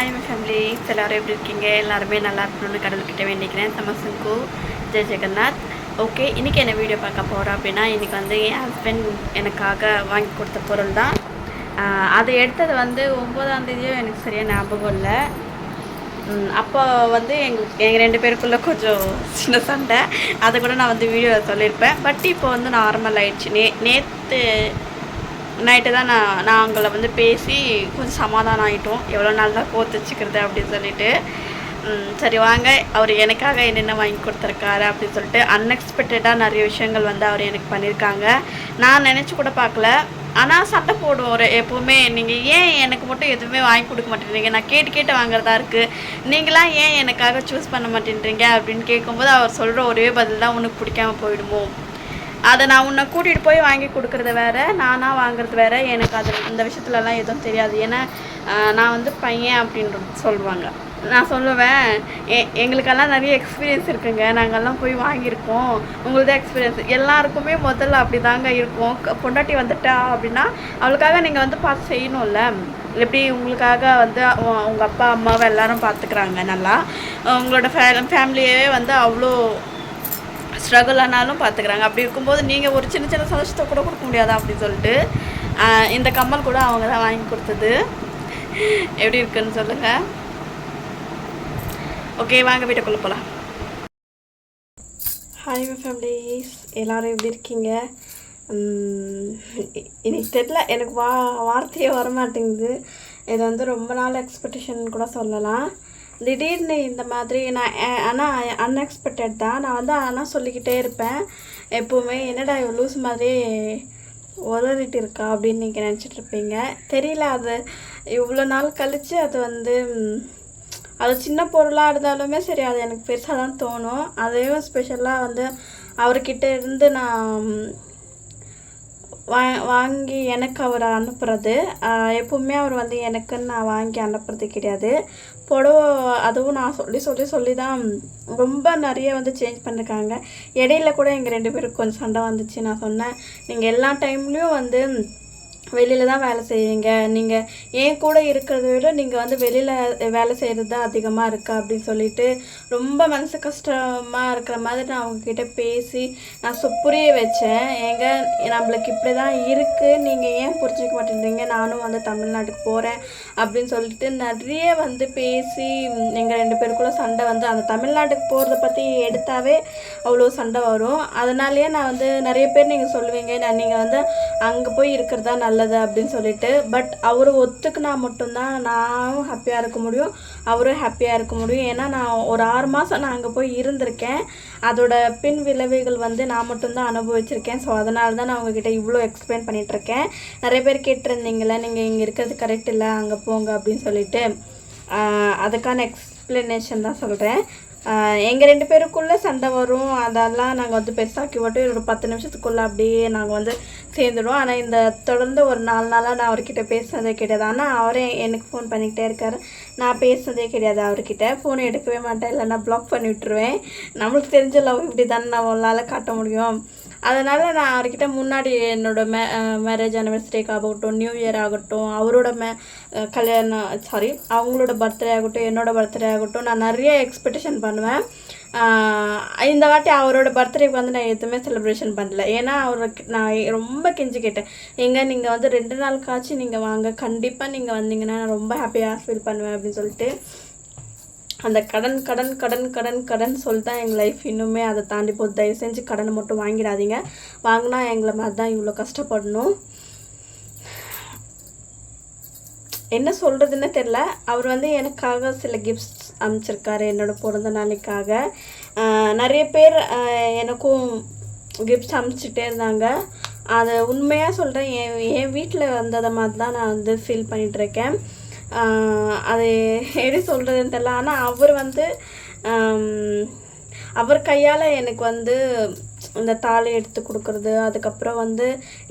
Hi my family எல்லோரும் எப்படி இருக்கீங்க? எல்லாருமே நல்லா இருக்கணும்னு கடவுள்கிட்ட வேண்டிக்கிறேன். சமசங்கு ஜெய் ஜெகநாத். ஓகே இன்றைக்கி என்ன வீடியோ பார்க்க போகிறோம் அப்படின்னா இன்றைக்கி வந்து என் ஹஸ்பண்ட் எனக்காக வாங்கி கொடுத்த பொருள் தான். அதை எடுத்தது வந்து ஒம்பதாம் தேதியோ எனக்கு சரியாக ஞாபகம் இல்லை. அப்போ வந்து எங்களுக்கு எங்கள் ரெண்டு பேருக்குள்ளே கொஞ்சம் சின்ன சண்டை. அதை கூட நான் வந்து வீடியோவில் சொல்லியிருப்பேன். பட் இப்போ வந்து நார்மல் ஆயிடுச்சு. நே நேற்று நைட்டு தான் நான் நான் வந்து பேசி கொஞ்சம் சமாதானம் ஆகிட்டோம் எவ்வளோ நாள் தான் கோத்து வச்சுக்கிறது அப்படின்னு சொல்லிட்டு. சரி வாங்க. அவர் எனக்காக என்னென்ன வாங்கி கொடுத்துருக்காரு அப்படின்னு சொல்லிட்டு அன்எக்ஸ்பெக்டடாக நிறைய விஷயங்கள் வந்து அவர் எனக்கு பண்ணியிருக்காங்க. நான் நினச்சி கூட பார்க்கல. ஆனால் சண்டை போடுவோம். ஒரு எப்போவுமே நீங்கள் ஏன் எனக்கு மட்டும் எதுவுமே வாங்கி கொடுக்க மாட்டேன்றீங்க? நான் கேட்டு கேட்டு வாங்குறதா இருக்குது நீங்களாம் ஏன் எனக்காக சூஸ் பண்ண மாட்டேன்றீங்க? அப்படின்னு கேட்கும்போது அவர் சொல்கிற ஒரே பதில் தான் உனக்கு பிடிக்காம போயிடுமோ? அதை நான் உன்னை கூட்டிகிட்டு போய் வாங்கி கொடுக்குறது வேறு நானாக வாங்குறது வேறு. எனக்கு அது இந்த விஷயத்துலலாம் எதுவும் தெரியாது. ஏன்னா நான் வந்து பையன் அப்படின்றது சொல்லுவாங்க. நான் சொல்லுவேன் எ எங்களுக்கெல்லாம் நிறைய எக்ஸ்பீரியன்ஸ் இருக்குங்க. நாங்கள்லாம் போய் வாங்கியிருக்கோம். உங்களுதான் எக்ஸ்பீரியன்ஸ் எல்லாருக்குமே முதல்ல அப்படி தாங்க இருக்கும் பொண்டாட்டி வந்துட்டா அப்படின்னா அவளுக்காக நீங்கள் வந்து பார்த்து செய்யணும்ல. எப்படி உங்களுக்காக வந்து உங்கள் அப்பா அம்மாவை எல்லாரும் பார்த்துக்குறாங்க நல்லா. உங்களோட ஃபே ஃபேமிலியவே வந்து அவ்வளோ ஸ்ட்ரகிள் ஆனாலும் பார்த்துக்கிறாங்க அப்படி இருக்கும்போது நீங்கள் ஒரு சின்ன சின்ன சந்தோஷத்தை கூட கொடுக்க முடியாதா அப்படின்னு சொல்லிட்டு இந்த கம்மல் கூட அவங்க தான் வாங்கி கொடுத்தது. எப்படி இருக்குன்னு சொல்லுங்கள் ஓகே வாங்க வீட்டுக்குள்ளே போகலாம் ஹாய் மை ஃபேமிலிஸ் எல்லாரும் எப்படி இருக்கீங்க? இன்னைக்கு தெரில எனக்கு வா வார்த்தையே வரமாட்டேங்குது. இது வந்து ரொம்ப நாள் எக்ஸ்பெக்டேஷன் கூட சொல்லலாம். திடீர்னு இந்த மாதிரி நான் ஆனால் அன்எக்ஸ்பெக்டட் தான். நான் வந்து ஆனால் சொல்லிக்கிட்டே இருப்பேன். எப்போவுமே என்னடா இவ லூஸ் மாதிரி உளறிட்டு இருக்கா அப்படின்னு நீங்கள் நினச்சிட்டு இருப்பீங்க. தெரியல அது இவ்வளோ நாள் கழித்து அது வந்து அது சின்ன பொருளாக இருந்தாலுமே சரி அது எனக்கு பெருசாக தான் தோணும். அதையும் ஸ்பெஷலாக வந்து அவர்கிட்ட இருந்து நான் வா வாங்கி எனக்கு அவர் அனுப்புறது. எப்போவுமே எப்பவுமே அவர் வந்து எனக்குன்னு நான் வாங்கி அனுப்புறது கிடையாது. புடவை அதுவும் நான் சொல்லி சொல்லி சொல்லி தான் ரொம்ப நிறைய வந்து சேஞ்ச் பண்ணியிருக்காங்க இடையில கூட எங்கள் ரெண்டு பேருக்கு கொஞ்சம் சண்டை வந்துச்சு. நான் சொன்னேன் நீங்கள் எல்லா டைம்லேயும் வந்து வெளியில தான் வேலை செய்வீங்க நீங்கள் ஏன் கூட இருக்கிறத விட நீங்கள் வந்து வெளியில் வேலை செய்கிறது தான் அதிகமாக இருக்கா அப்படின்னு சொல்லிட்டு ரொம்ப மனசு கஷ்டமாக இருக்கிற மாதிரி நான் அவங்கக்கிட்ட பேசி நான் சு புரிய வச்சேன். ஏங்க நம்மளுக்கு இப்படி தான் இருக்குது நீங்கள் ஏன் புரிஞ்சிக்க மாட்டேங்கிறீங்க நானும் வந்து தமிழ்நாட்டுக்கு போகிறேன் அப்படின்னு சொல்லிட்டு நிறைய வந்து பேசி எங்கள் ரெண்டு பேருக்குள்ள சண்டை வந்து அந்த தமிழ்நாட்டுக்கு போகிறத பற்றி எடுத்தாவே அவ்வளோ சண்டை வரும். அதனாலேயே நான் வந்து நிறைய பேர் நீங்கள் சொல்லுவீங்க. நான் நீங்கள் வந்து அங்கே போய் இருக்கிறதா நல்லது அப்படின்னு சொல்லிட்டு பட் அவர் ஒத்துக்குனா மட்டும்தான் நானும் ஹாப்பியாக இருக்க முடியும் அவரும் ஹாப்பியாக இருக்க முடியும். ஏன்னா நான் ஒரு ஆறு மாதம் நான் அங்கே போய் இருந்திருக்கேன். அதோட பின் விளைவுகள் வந்து நான் மட்டும்தான் அனுபவிச்சிருக்கேன். ஸோ அதனால தான் நான் உங்ககிட்ட இவ்வளோ எக்ஸ்பிளைன் பண்ணிகிட்ருக்கேன் நிறைய பேர் கேட்டிருந்தீங்களே நீங்கள் இங்கே இருக்கிறது கரெக்ட் இல்லை அங்கே போங்க அப்படின்னு சொல்லிட்டு. அதுக்கான எக்ஸ்பிளனேஷன் தான் சொல்கிறேன் எங்கள் ரெண்டு பேருக்குள்ளே சண்டை வரும். அதெல்லாம் நாங்கள் வந்து பெருசாக்கி விட்டு ஒரு பத்து நிமிஷத்துக்குள்ளே அப்படியே நாங்கள் வந்து சேர்ந்துடுவோம். ஆனால் இந்த தொடர்ந்து ஒரு நாலு நாளாக நான் அவர்கிட்ட பேசுனதே கிடையாது. ஆனால் அவரே எனக்கு ஃபோன் பண்ணிக்கிட்டே இருக்காரு. நான் பேசுனதே கிடையாது அவர்கிட்ட. ஃபோன் எடுக்கவே மாட்டேன். இல்லைன்னா ப்ளாக் பண்ணி விட்டுருவேன். நம்மளுக்கு தெரிஞ்ச லவ் இப்படி தானே நம்மளால் காட்ட முடியும். அதனால் நான் அவர்கிட்ட முன்னாடி என்னோட மே மேரேஜ் அனிவர்சரிக்கு ஆகட்டும் நியூ இயர் ஆகட்டும் அவரோட மே கல்யாணம் சாரி அவங்களோட பர்த்டே ஆகட்டும் என்னோட பர்த்டே ஆகட்டும் நான் நிறைய எக்ஸ்பெக்டேஷன் பண்ணுவேன். இந்த வாட்டி அவரோட பர்த்டேக்கு வந்து நான் எதுவுமே செலிப்ரேஷன் பண்ணல. ஏன்னா அவருக்கு நான் ரொம்ப கெஞ்சி கேட்டேன். எங்கே நீங்கள் வந்து ரெண்டு நாள் காய்ச்சி நீங்கள் வாங்க. கண்டிப்பாக நீங்கள் வந்தீங்கன்னா நான் ரொம்ப ஹாப்பியாக ஃபீல் பண்ணுவேன் அப்படின்னு சொல்லிட்டு. அந்த கடன் கடன் கடன் கடன் கடன் சொல்லி தான் எங்கள் லைஃப் இன்னுமே அதை தாண்டி போகுது. தயவு செஞ்சு கடனை மட்டும் வாங்கிடாதீங்க. வாங்கினா எங்களை மாதிரி தான் இவ்வளோ கஷ்டப்படணும். என்ன சொல்கிறதுன்னு தெரில அவர் வந்து எனக்காக சில கிஃப்ட்ஸ் அமைச்சிருக்காரு என்னோடய பிறந்த நாளைக்காக. நிறைய பேர் எனக்கும் கிஃப்ட்ஸ் அமைச்சிட்டே இருந்தாங்க. அதை உண்மையாக சொல்கிறேன் என் என் வீட்டில் வந்ததை மாதிரி தான் நான் வந்து ஃபீல் பண்ணிகிட்ருக்கேன் அது எப்படி சொல்கிறதுன்னு தெரில ஆனால் அவர் வந்து அவர் கையால் எனக்கு வந்து இந்த தாலி எடுத்து கொடுக்குறது அதுக்கப்புறம் வந்து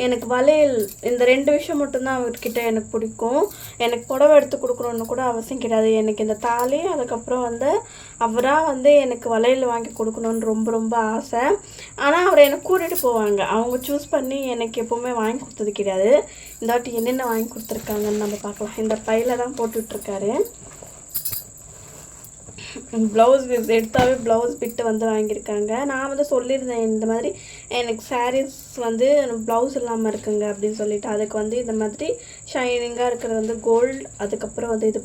எனக்கு வளையல் இந்த ரெண்டு விஷயம் மட்டும்தான் அவர்கிட்ட எனக்கு பிடிக்கும். எனக்கு புடவை எடுத்து கொடுக்கணுன்னு கூட அவசியம் கிடையாது. எனக்கு இந்த தாலி அதுக்கப்புறம் வந்து அவராக வந்து எனக்கு வளையல் வாங்கி கொடுக்கணுன்னு ரொம்ப ரொம்ப ஆசை. ஆனால் அவர் என்னை கூட்டிகிட்டு போவாங்க. அவங்க சூஸ் பண்ணி எனக்கு எப்போவுமே வாங்கி கொடுத்தது கிடையாது. இந்த வாட்டி என்னென்ன வாங்கி கொடுத்துருக்காங்கன்னு நம்ம பார்க்கலாம். இந்த பையில தான் போட்டுட்ருக்காரு. ப்ளவுஸ் எடுத்தாவே ப்ளவுஸ் பிட்டு வந்து வாங்கியிருக்காங்க. நான் வந்து சொல்லியிருந்தேன் இந்த மாதிரி எனக்கு சாரீஸ் வந்து ப்ளவுஸ் இல்லாமல் இருக்குங்க அப்படின்னு சொல்லிட்டு. அதுக்கு வந்து இந்த மாதிரி ஷைனிங்காக இருக்கிறது வந்து கோல்டு அதுக்கப்புறம் வந்து இது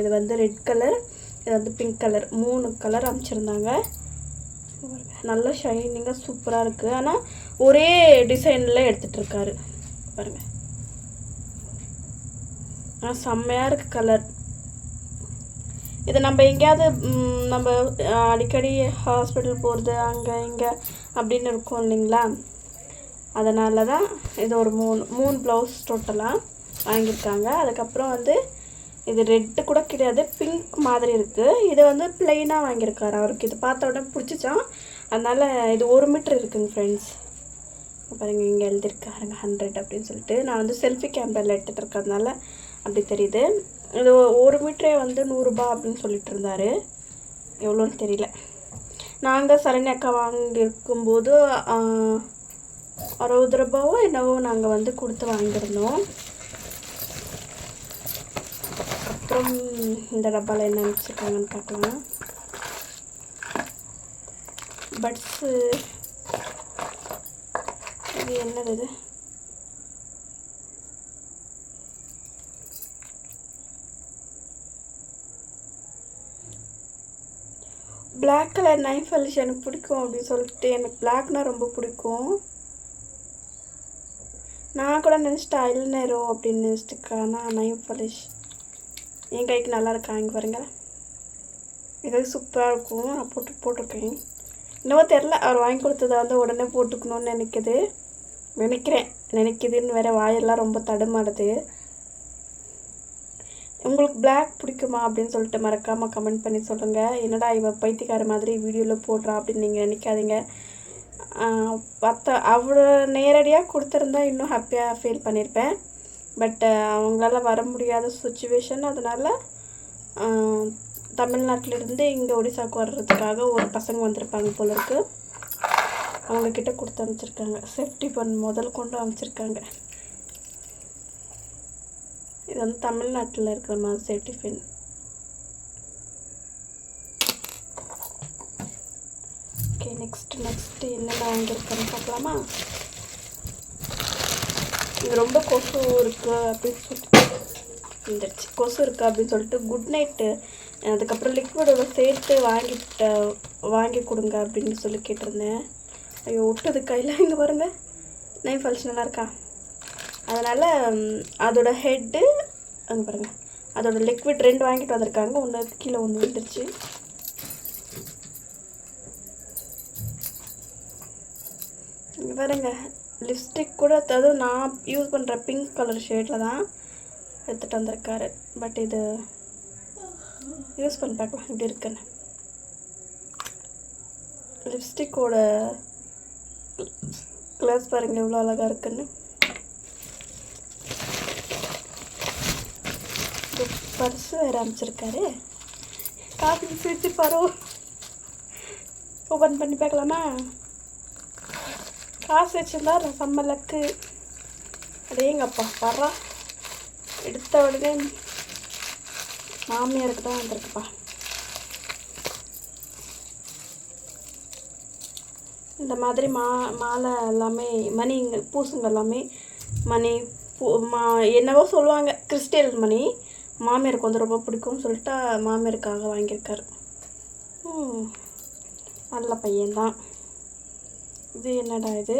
இது வந்து ரெட் கலர் இது வந்து பிங்க் கலர் மூணு கலர் அமைச்சிருந்தாங்க நல்லா ஷைனிங்காக சூப்பராக இருக்குது ஆனால் ஒரே டிசைனில் எடுத்துகிட்டு இருக்காரு பாருங்கள் செம்மையாக இருக்குது கலர் இது நம்ம எங்கேயாவது நம்ம அடிக்கடி ஹாஸ்பிட்டல் போகிறது அங்கே இங்கே அப்படின்னு இருக்கும் இல்லைங்களா? அதனால தான் இது ஒரு மூணு மூணு ப்ளவுஸ் டோட்டலாக வாங்கியிருக்காங்க. அதுக்கப்புறம் வந்து இது ரெட்டு கூட கிடையாது பிங்க் மாதிரி இருக்குது இது வந்து பிளெயினாக வாங்கியிருக்காரு அவருக்கு. இது பார்த்த உடனே பிடிச்சிச்சான் அதனால் இது ஒரு மீட்ரு இருக்குங்க ஃப்ரெண்ட்ஸ் பாருங்கள் இங்கே எழுதியிருக்காருங்க ஹண்ட்ரட் அப்படின்னு சொல்லிட்டு. நான் வந்து செல்ஃபி கேமராவில் எடுத்துகிட்டு இருக்கிறதுனால அப்படி தெரியுது. இது ஒரு மீட்டரே வந்து நூறுரூபா அப்படின்னு சொல்லிட்டு இருந்தார். எவ்வளோன்னு தெரியல. நாங்கள் சரணி அக்கா வாங்கியிருக்கும்போது அறுபது ரூபாவோ என்னவோ நாங்கள் வந்து கொடுத்து வாங்கியிருந்தோம். அப்புறம் இந்த டப்பாவில் என்ன வச்சுருக்காங்கன்னு பார்க்கலாம்? பட்ஸு. இது என்னது இது? பிளாக் கலர் நைஃப் அலிஷ் எனக்கு பிடிக்கும் அப்படின்னு சொல்லிட்டு எனக்கு பிளாக்னால் ரொம்ப பிடிக்கும். நான் கூட நினச்சிட்டு ஐல் அப்படின்னு நினச்சிட்டு நைஃப் அலிஷ் என் கைக்கு நல்லா இருக்கா? இங்கே பாருங்க. இது சூப்பராக இருக்கும். நான் போட்டு போட்டிருக்கேன். இன்னமும் தெரில அவர் வாங்கி கொடுத்ததை வந்து உடனே போட்டுக்கணும்னு நினைக்கிது. நினைக்கிறேன். நினைக்குதுன்னு வேறு வாயெல்லாம் ரொம்ப தடுமாடுது. உங்களுக்கு பிளாக் பிடிக்குமா அப்படின்னு சொல்லிட்டு மறக்காமல் கமெண்ட் பண்ணி சொல்லுங்கள் என்னடா இவன் பைத்தியக்கார மாதிரி வீடியோவில் போடுறா அப்படின்னு நீங்கள் நினைக்காதீங்க. பத்த அவ்வளோ நேரடியாக கொடுத்துருந்தா இன்னும் ஹாப்பியாக ஃபீல் பண்ணியிருப்பேன் பட் அவங்களால வர முடியாத சுச்சுவேஷன் அதனால் தமிழ்நாட்டிலிருந்து இங்கே ஒடிசாவுக்கு வர்றதுக்காக ஒரு பசங்க வந்திருப்பாங்க போல இருக்குது அவங்கக்கிட்ட கொடுத்து அனுப்பிச்சிருக்காங்க. சேஃப்டி பண் முதல் கொண்டு அனுப்பிச்சிருக்காங்க. இது வந்து தமிழ்நாட்டில் இருக்கிற மாதிரி safety pin okay next next என்னென்ன வாங்கியிருக்கேன்னு பார்க்கலாமா? இது ரொம்ப கொசு இருக்குது அப்படின்னு சொல்லிட்டு இந்த கொசு இருக்குது அப்படின்னு சொல்லிட்டு குட் நைட்டு அதுக்கப்புறம் லிக்விடோட சேர்த்து வாங்கிட்ட வாங்கி கொடுங்க அப்படின்னு சொல்லி கேட்டிருந்தேன். ஐயோ ஒட்டுது கையில் இங்கே பாருங்கள் நைன் ஃபால்ஸ் நல்லா இருக்கா? அதனால் அதோட ஹெட்டு அங்கே பாருங்கள் அதோட லிக்விட் ரெண்டு வாங்கிட்டு வந்திருக்காங்க. ஒன்று கீழே ஒன்று வந்துருச்சு பாருங்க. லிப்ஸ்டிக் கூட அதாவது நான் யூஸ் பண்ணுற பிங்க் கலர் ஷேடில் தான் எடுத்துகிட்டு வந்திருக்காரு. பட் இது யூஸ் பண்ணி பார்க்கலாம். இப்படி இருக்குன்னு. லிப்ஸ்டிக்கோட கிளாஸ் பாருங்கள் எவ்வளோ அழகாக இருக்குன்னு. பர்சு வேறு அமைச்சிருக்காரு காஃபி வச்சு பாரு. ஓப்பன் பண்ணி பார்க்கலாமா? காசு வச்சுருந்தா செம்ம லக்கு அடேங்கப்பா வர்றா. எடுத்த உடனே மாமியாருக்கு தான் வந்திருக்குப்பா. இந்த மாதிரி மா மாலை எல்லாமே மணி பூசுங்க எல்லாமே. மணி பூ மா என்னவோ சொல்லுவாங்க கிறிஸ்டியல் மணி. மாமியாருக்கு வந்து ரொம்ப பிடிக்கும்னு சொல்லிட்டு மாமியாருக்காக வாங்கியிருக்காரு. நல்ல பையன்தான். இது என்னடா இது?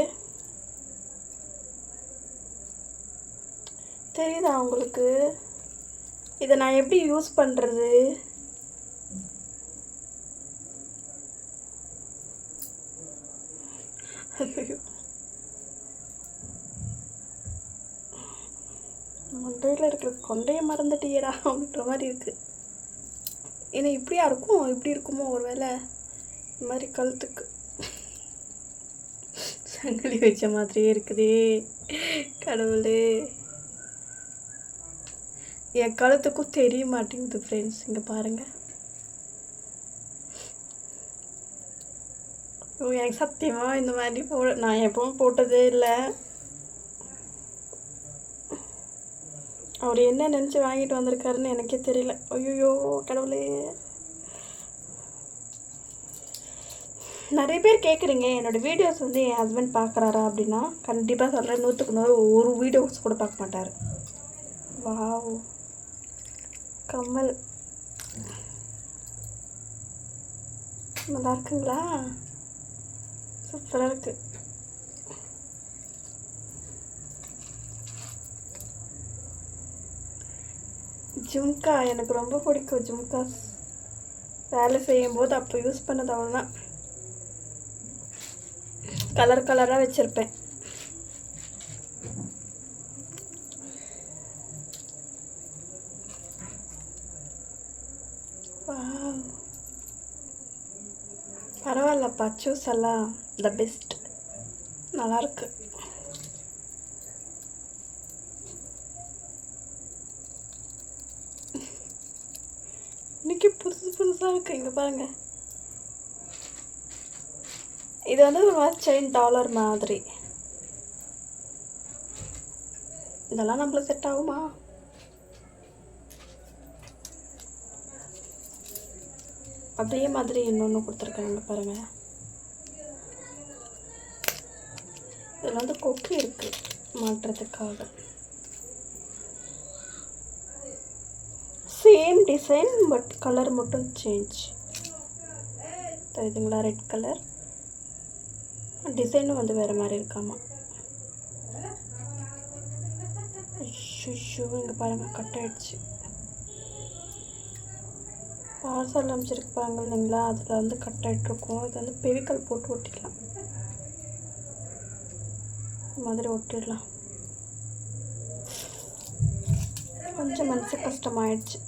தெரியுதா உங்களுக்கு? இதை நான் எப்படி யூஸ் பண்ணுறது கொண்டையில் மண்டையில் இருக்கிற கொண்டையை மறந்துட்டியடா அப்படின்ற மாதிரி இருக்குது ஏன்னா இப்படியா இருக்கும் இப்படி இருக்குமோ ஒரு வேளை இந்த மாதிரி கழுத்துக்கு. சங்கிலி வச்ச மாதிரியே இருக்குதே கடவுளே. என் கழுத்துக்கும் தெரிய மாட்டேங்குது ஃப்ரெண்ட்ஸ் இங்கே பாருங்கள் எனக்கு சத்தியமாக இந்த மாதிரி போ நான் எப்பவும் போட்டதே இல்லை. அவர் என்ன நினச்சி வாங்கிட்டு வந்திருக்காருன்னு எனக்கே தெரியல. ஐயோ கடவுளே. நிறைய பேர் கேட்குறீங்க என்னோடய வீடியோஸ் வந்து என் ஹஸ்பண்ட் பார்க்குறாரா அப்படின்னா கண்டிப்பாக சொல்கிறேன் நூற்றுக்கு நூறு ஒரு வீடியோஸ் கூட பார்க்க மாட்டார். வாவ். கமல் நல்லா இருக்குங்களா? சூப்பராக இருக்குது ஜும்கா எனக்கு ரொம்ப பிடிக்கும் ஜும்காஸ் வேலை செய்யும்போது அப்போ யூஸ் பண்ணது அவ்வளோதான் கலர் கலராக வச்சுருப்பேன். பரவாயில்லப்பா சூஸ் எல்லாம் த பெஸ்ட் நல்லாயிருக்கு இன்னைக்கு அழகாக இருக்குது இங்கே பாருங்கள் இது வந்து ஒரு மாதிரி செயின் டாலர் மாதிரி. இதெல்லாம் நம்மளுக்கு செட் ஆகுமா? அதே மாதிரி இன்னொன்று கொடுத்துருக்காங்க பாருங்கள் இதில் வந்து கொக்கு இருக்குது மாட்டுறதுக்காக. சேம் டிசைன் பட் கலர் மட்டும் சேஞ்ச் தெரியுதுங்களா ரெட் கலர் டிசைனும் வந்து வேறு மாதிரி இருக்காமா? ஷூ இங்கே பாருங்கள் கட் ஆகிடுச்சு பார்சல் அமைச்சிருப்பாங்க இல்லைங்களா? அதில் வந்து கட் ஆகிட்ருக்கும் இது வந்து பெவிக்கல் போட்டு ஒட்டிக்கலாம். இந்த மாதிரி ஒட்டிடலாம். கொஞ்சம் மனசு கஷ்டமாயிடுச்சு.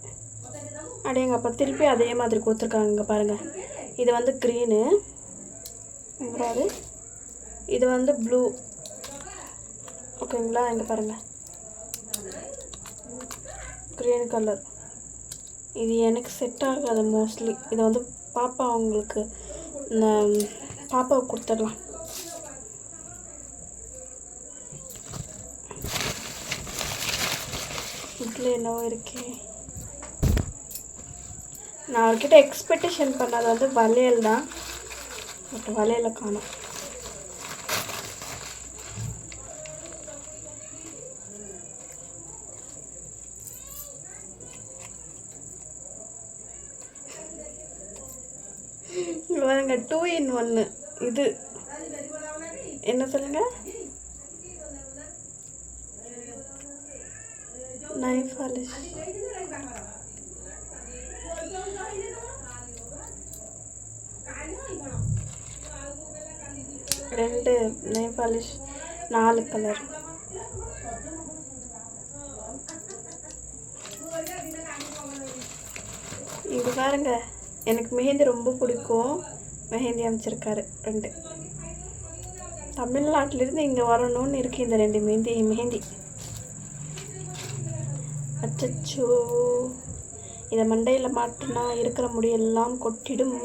அப்படியே எங்கள் அப்பா திருப்பி அதே மாதிரி கொடுத்துருக்காங்க. இங்கே பாருங்கள் இது வந்து க்ரீனு அப்புறம் இது வந்து ப்ளூ ஓகேங்களா இங்கே பாருங்கள் க்ரீன் கலர் இது எனக்கு செட் ஆகாது மோஸ்ட்லி இது வந்து பாப்பா அவங்களுக்கு இந்த பாப்பாவுக்கு கொடுத்துடலாம். இதில் என்னவோ இருக்கே. நான் அவர்கிட்ட எக்ஸ்பெக்டேஷன் பண்ணது வந்து வளையல் தான். பட் வளையலை காணும். பாருங்க டூ இன் ஒன்று இது என்ன சொல்லுங்க? நைஃப் பாலிஷ் ரெண்டு நெய் பாலிஷ் நாலு கலர் இது பாருங்க எனக்கு மெஹந்தி ரொம்ப பிடிக்கும். மெஹந்தி அமைச்சிருக்காரு ரெண்டு. தமிழ்நாட்டிலிருந்து இங்கே வரணும்னு இருக்கு இந்த ரெண்டு மெஹந்தி மெஹந்தி. அச்சச்சோ. இதை மண்டையில் மாட்டினா இருக்கிற முடியெல்லாம் கொட்டிடும்.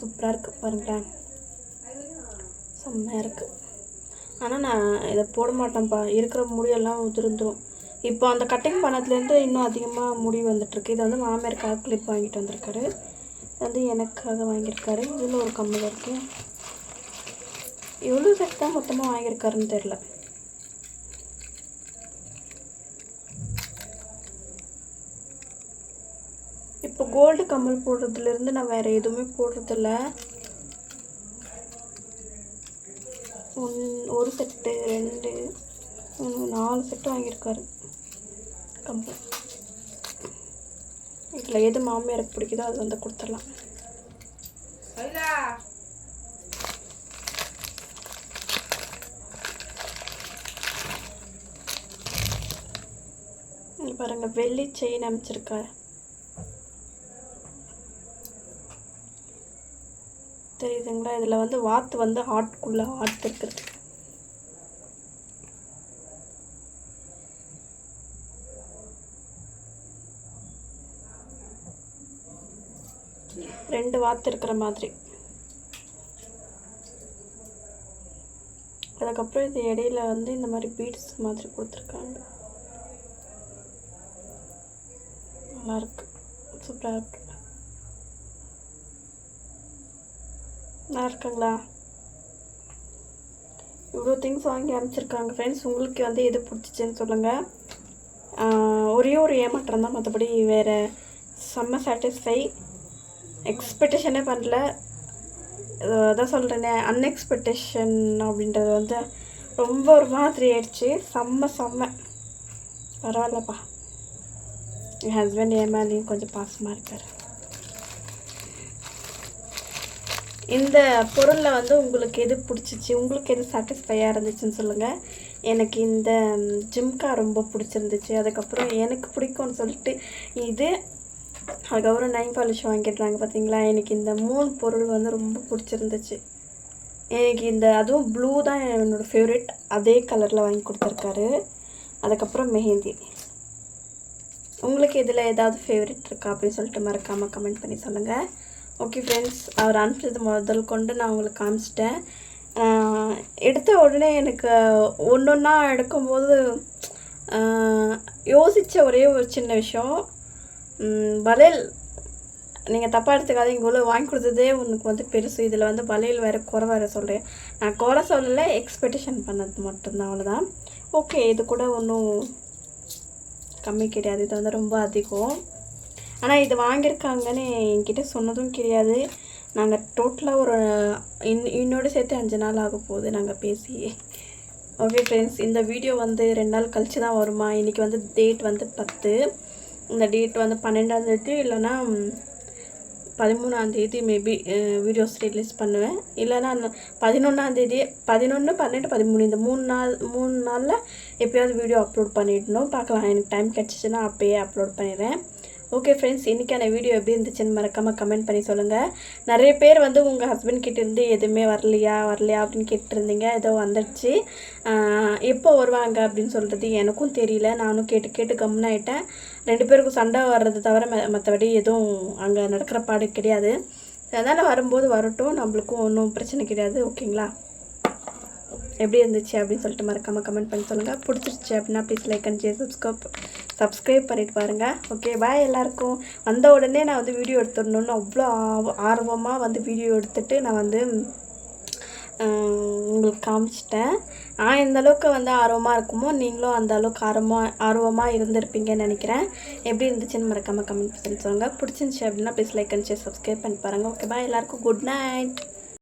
சூப்பராக இருக்குது பாருங்களேன். செம்மையாக இருக்குது ஆனால் நான் இதை போட மாட்டேன்ப்பா இருக்கிற முடியெல்லாம் உதிர்ந்துடும் இப்போ அந்த கட்டிங் பண்ணதுலேருந்து இன்னும் அதிகமாக முடி வந்துட்டுருக்கு. இது வந்து மாமியாருக்காக கிளிப் வாங்கிட்டு வந்திருக்காரு. இது வந்து எனக்காக வாங்கியிருக்காரு. இதில் ஒரு கம்மல் இருக்குது எவ்வளோ செட் தான் மொத்தமாக வாங்கியிருக்காருன்னு தெரில இப்போ கோல்டு கம்மல் போடுறதுலேருந்து நான் வேறு எதுவுமே போடுறதில்ல. செட்டு ரெண்டு நாலு செட்டு வாங்கியிருக்காரு. கம்பல் இதில் எது மாமியாருக்கு பிடிக்குதோ அது வந்து கொடுத்துடலாம். பாருங்க வெள்ளி செயின் அமைச்சிருக்காரு. தெரியுதுங்களா? இதில் வந்து வாத்து வந்து ஹார்ட்குள்ளே ஹார்ட் இருக்குது. ரெண்டு மாதிரி. அதுக்கப்புறம் இது இடையில வந்து இந்த மாதிரி பீட்ஸ் மாதிரி கொடுத்துருக்காங்க. நல்லாயிருக்கு சூப்பராக இருக்கு. நல்லா இருக்குங்களா? இவ்வளோ திங்ஸ் வாங்கி அனுப்பிச்சிருக்காங்க. ஃப்ரெண்ட்ஸ் உங்களுக்கு வந்து எது பிடிச்சிச்சின்னு சொல்லுங்கள் ஒரே ஒரு ஏமாற்றம் தான் மற்றபடி வேறு செம்ம சாட்டிஸ்ஃபை எக்ஸ்பெக்டேஷனே பண்ணல. அதான் சொல்கிறேனே அன்எக்ஸ்பெக்டேஷன் அப்படின்றது வந்து ரொம்ப ஒரு மாதிரி ஆயிடுச்சு. செம்ம செம்ம. பரவாயில்லப்பா. என் ஹஸ்பண்ட் என் மேலேயும் கொஞ்சம் பாசமாக இருக்கார். இந்த பொருளில் வந்து உங்களுக்கு எது பிடிச்சிச்சு? உங்களுக்கு எது சாட்டிஸ்ஃபையாக இருந்துச்சுன்னு சொல்லுங்கள் எனக்கு இந்த ஜிம்கா ரொம்ப பிடிச்சிருந்துச்சு. அதுக்கப்புறம் எனக்கு பிடிக்கும்னு சொல்லிட்டு இது அதுக்கப்புறம் நைன் பாலிஷ் வாங்கிடுறாங்க பார்த்தீங்களா எனக்கு இந்த மூணு பொருள் வந்து ரொம்ப பிடிச்சிருந்துச்சு. எனக்கு இந்த அதுவும் ப்ளூ தான் என்னோடய ஃபேவரெட் அதே கலரில் வாங்கி கொடுத்துருக்காரு. அதுக்கப்புறம் மெஹந்தி. உங்களுக்கு இதில் ஏதாவது ஃபேவரெட் இருக்கா அப்படின்னு சொல்லிட்டு மறக்காமல் கமெண்ட் பண்ணி சொல்லுங்கள் ஓகே ஃப்ரெண்ட்ஸ் அவர் அனுப்பிச்சது முதல் கொண்டு நான் உங்களுக்கு காமிச்சிட்டேன். எடுத்த உடனே எனக்கு ஒன்று ஒன்றா எடுக்கும்போது யோசித்த ஒரே ஒரு சின்ன விஷயம். வளையல். நீங்கள் தப்பாக எடுத்துக்காதீங்க இவ்வளோ வாங்கி கொடுத்ததே உனக்கு வந்து பெருசு. இதில் வந்து வளையல் வேறு குறை வேறு சொல்கிறேன் நான் குறை சொல்லலை எக்ஸ்பெக்டேஷன் பண்ணது மட்டும்தான் அவ்வளோதான் ஓகே இது கூட ஒன்றும் கம்மி கிடையாது. இது வந்து ரொம்ப அதிகம். ஆனால் இது வாங்கியிருக்காங்கன்னு என்கிட்ட சொன்னதும் கிடையாது. நாங்கள் டோட்டலாக ஒரு இன் இன்னோடு சேர்த்து அஞ்சு நாள் ஆக போகுது நாங்கள் பேசி. ஓகே ஃப்ரெண்ட்ஸ் இந்த வீடியோ வந்து ரெண்டு நாள் கழிச்சு தான் வருமா? இன்றைக்கி வந்து டேட் வந்து பத்து. இந்த டேட் வந்து பன்னெண்டாந்தேதி இல்லைன்னா பதிமூணாந்தேதி மேபி வீடியோஸ் ரிலீஸ் பண்ணுவேன். இல்லைன்னா பதினொன்றாந்தேதி பதினொன்று பன்னெண்டு பதிமூணு இந்த மூணு நாள் மூணு நாளில் எப்பயாவது வீடியோ அப்லோட் பண்ணிடணும். பார்க்கலாம். எனக்கு டைம் கிடச்சிச்சின்னா அப்போயே அப்லோட் பண்ணிடுறேன். ஓகே ஃப்ரெண்ட்ஸ் இன்றைக்கான வீடியோ எப்படி இருந்துச்சுன்னு மறக்காமல் கமெண்ட் பண்ணி சொல்லுங்கள் நிறைய பேர் வந்து உங்கள் ஹஸ்பண்ட் கிட்டேருந்து எதுவுமே வரலையா வரலையா அப்படின்னு கேட்டுருந்தீங்க. ஏதோ வந்துடுச்சு எப்போ வருவாங்க அப்படின்னு சொல்கிறது எனக்கும் தெரியல. நானும் கேட்டு கேட்டு கம்முனாயிட்டேன். ரெண்டு பேருக்கும் சண்டை வர்றது தவிர ம- மற்றபடி எதுவும் அங்கே நடக்கிற பாடு கிடையாது. அதனால் வரும்போது வரட்டும். நம்மளுக்கும் ஒன்றும் பிரச்சனை கிடையாது. ஓகேங்களா எப்படி இருந்துச்சு அப்படின்னு சொல்லிட்டு மறக்காமல் கமெண்ட் பண்ணி சொல்லுங்கள் பிடிச்சிருச்சு அப்படின்னா please like and share subscribe subscribe பண்ணிட்டு பாருங்கள் ஓகே பாய் எல்லாருக்கும். வந்த உடனே நான் வந்து வீடியோ எடுத்துடணும்னு அவ்வளோ ஆர்வமாக வந்து வீடியோ எடுத்துட்டு நான் வந்து உங்களுக்கு காமிச்சிட்டேன். நான் எந்த அளவுக்கு வந்து ஆர்வமாக இருக்குமோ நீங்களும் அந்த அளவுக்கு ஆர்வமாக ஆர்வமாக இருந்திருப்பீங்கன்னு நினைக்கிறேன். எப்படி இருந்துச்சுன்னு மறக்காமல் கமெண்ட் பண்ணி சொல்லுங்கள் பிடிச்சிருந்துச்சி அப்படின்னா please like and share subscribe பண்ணி பாருங்கள் ஓகே பாய் எல்லாருக்கும் குட் நைட்